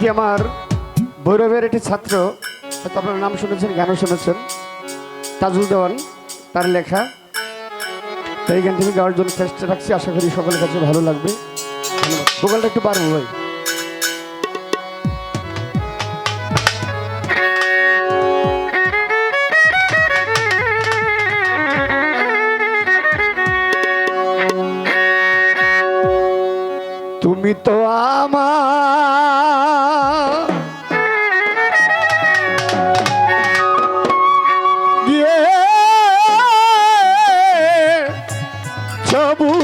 গানটি আমার ভৈরবের একটি ছাত্র, হয়তো আপনার নাম শুনেছেন, গানও শুনেছেন, তাজুল দেওয়ান, তার লেখা। তো এই গানটি গাওয়ার জন্য চেষ্টা রাখছি, আশা করি সকলের কাছে ভালো লাগবে। ধন্যবাদ। একটু পারব ভাই। ছবুলে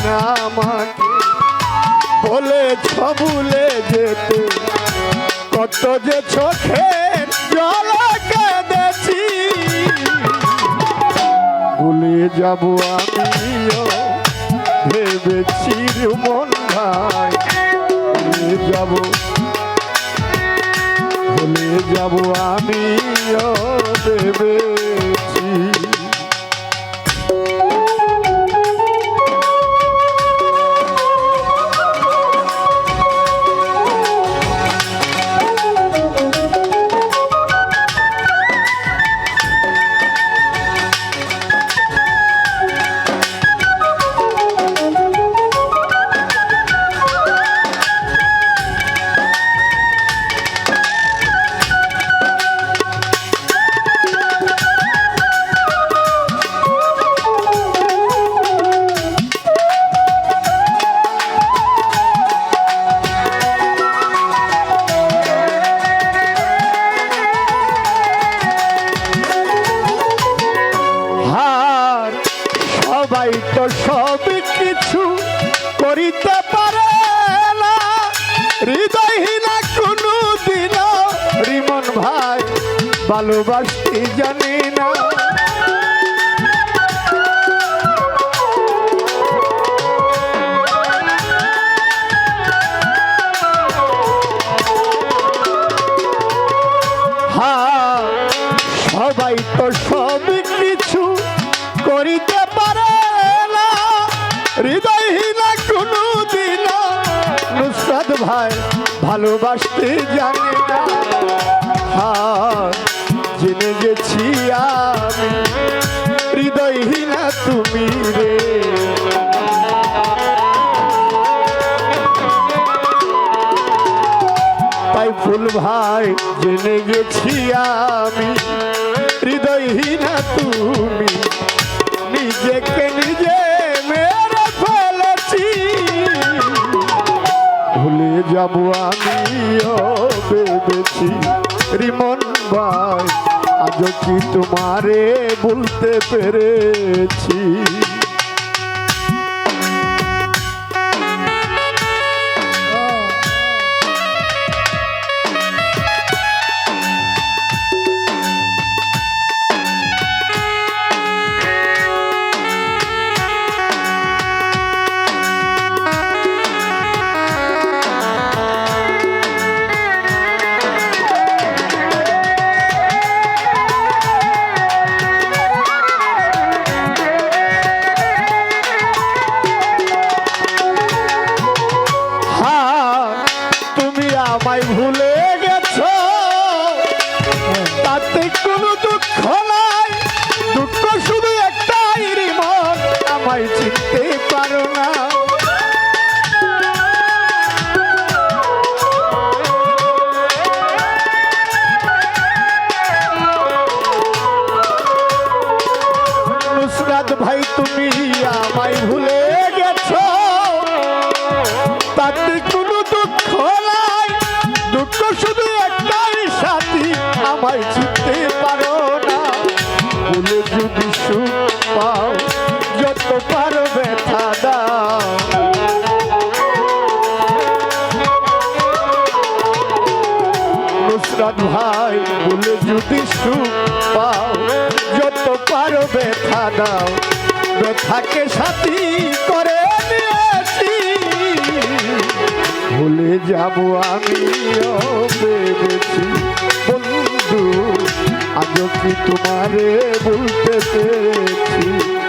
যেদিন আমাকে। বলেছ ভুলে যেতে। কত যে চোখে জল কেঁদেছি। ভুলে যাব আমিও। ভেবেছি মন ভাই। ভুলে যাব। ভুলে যাব আমিও। ভেবেছি কিছু করিতে পারে না। হৃদয়হীনা কোনো দিন রিমন ভাই ভালোবাসতে জানি না। ভালোবাসতে জানে না। হার জেনে গেছি আমি। হৃদয়হীনা তুমি রে। তাই ফুল ভাই, জেনে গেছি আমি। হৃদয়হীনা তুমি। নিজেকে নিজে মেরে ফেলেছি। ভুলে যাব আমিও ভাই আজ কি তোমারে বলতে পেরেছি? চাঁদ ভাই, তুমি আমায় ভুলে গেছ। তাতে কোনো দুঃখ নাই। দুঃখ শুধু একটাই, সাথী, আমায় চিনতে পারো না। ভুলে যদি পাও, যত পারো ব্যথা দাও। নুসরাত ভাই বলে যদি সুখ দাও ব্যথাকে সাথী করে নিয়েছি। ভুলে যাব আমি ভেবেছি, বন্ধু আজ কি তোমারে বলতে পেরেছি?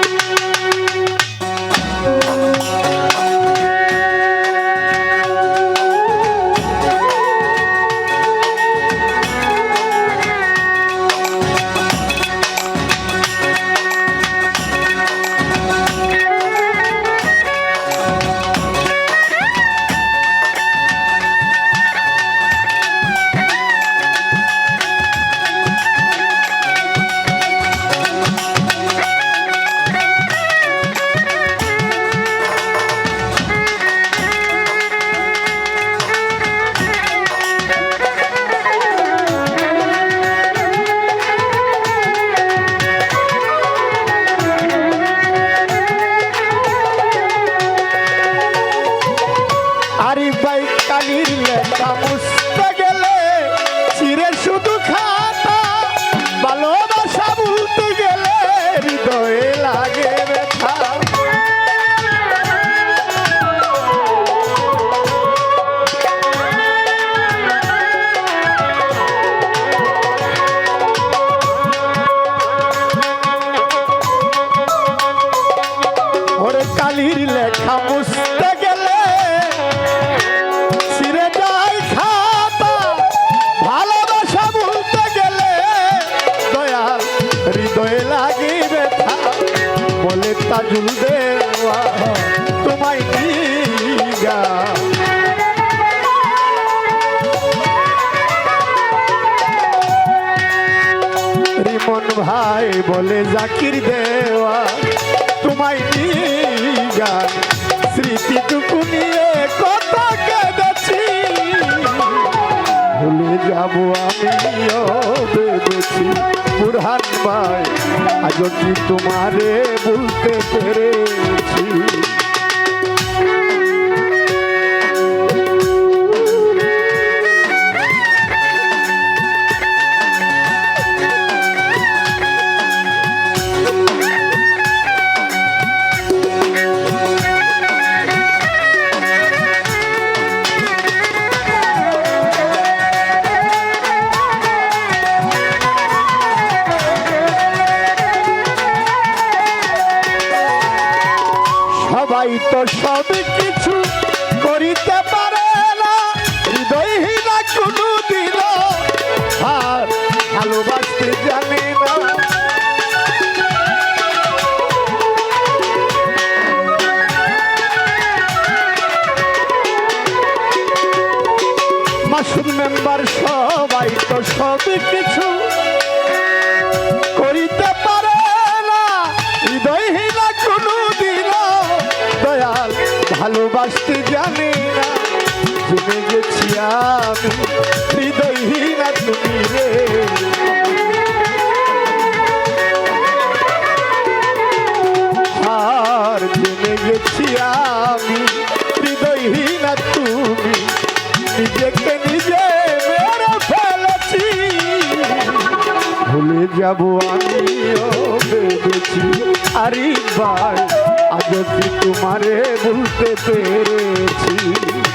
বলে জাকির দেওয়া তোমায় স্মৃতি স্মৃতিটুকু নিয়ে কথা কেঁদেছি। ভুলে যাব আমিও ভেবেছি বুড়ান ভাই আজ কি তোমারে বলতে পেরেছি? তো সব কিছু করিতে পারে না। হৃদয়হীনা কোনো দিন আর ভালোবাসতে জানে না। মাসুদ মেম্বার সবাই তো সব ভালোবাসতে জানে না। জেনে গেছি আমি, হৃদয়হীনা তুমি রে। আর জেনে গেছি আমি, হৃদয়হীনা তুমি। নিজেকে নিজে মেরে ফেলেছি। ভুলে যাব আমিও, ভেবেছি আরিবার আজ তোমারে বলতে পেরেছি।